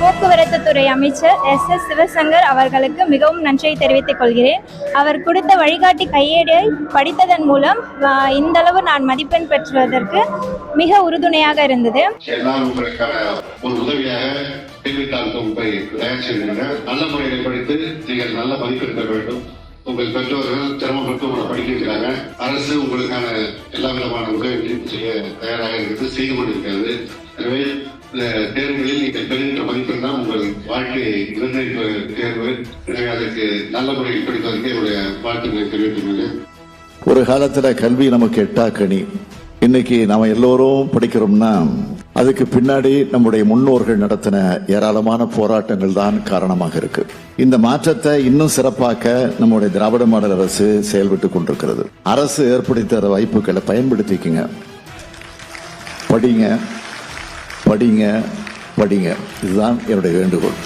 போக்குவரத்து துறை அமைச்சர் எஸ் எஸ் சிவசங்கர் அவர்களுக்கு மிகவும் நன்றியை தெரிவித்துக் கொள்கிறேன். அவர் கொடுத்த வழிகாட்டி கையேடை படித்ததன் மூலம் இந்த அளவு நான் மதிப்பெண் பெற்றுவதற்கு மிக உறுதுணையாக இருந்தது. உதவியாக நல்ல முறையில் படித்து நீங்கள் நல்ல மதிப்பெடுக்க வேண்டும். உங்கள் பெற்றோர்கள் சிரமப்பட்டு உங்களை படிக்க வைக்கிறாங்க அரசு உங்களுக்கான எல்லா விதமான உதவிகளையும் செய்ய தயாராக இருக்கிறது செய்து கொண்டிருக்கிறது. எனவே இந்த தேர்வுகளில் நீங்கள் பெறுகின்ற மதிப்பெண் தான் உங்கள் வாழ்க்கையை நிர்ணயிப்ப தேர்வு. எனவே அதற்கு நல்ல முறையில் படிப்பதற்கு என்னுடைய வாழ்த்துக்களை தெரிவித்துள்ளேன் ஒரு காலத்துல கல்வி நமக்கு எட்டாக்கணி இன்னைக்கு நாம எல்லோரும் படிக்கிறோம்னா அதுக்கு பின்னாடி நம்முடைய முன்னோர்கள் நடத்தின ஏராளமான போராட்டங்கள் தான் காரணமாக இருக்கு. இந்த மாற்றத்தை இன்னும் சிறப்பாக்க நம்முடைய திராவிட மாடல் அரசு செயல்பட்டு கொண்டிருக்கிறது. அரசு ஏற்படுத்தி வாய்ப்புகளை பயன்படுத்திக்கங்க. படிங்க படிங்க படிங்க. இதுதான் என்னுடைய வேண்டுகோள்.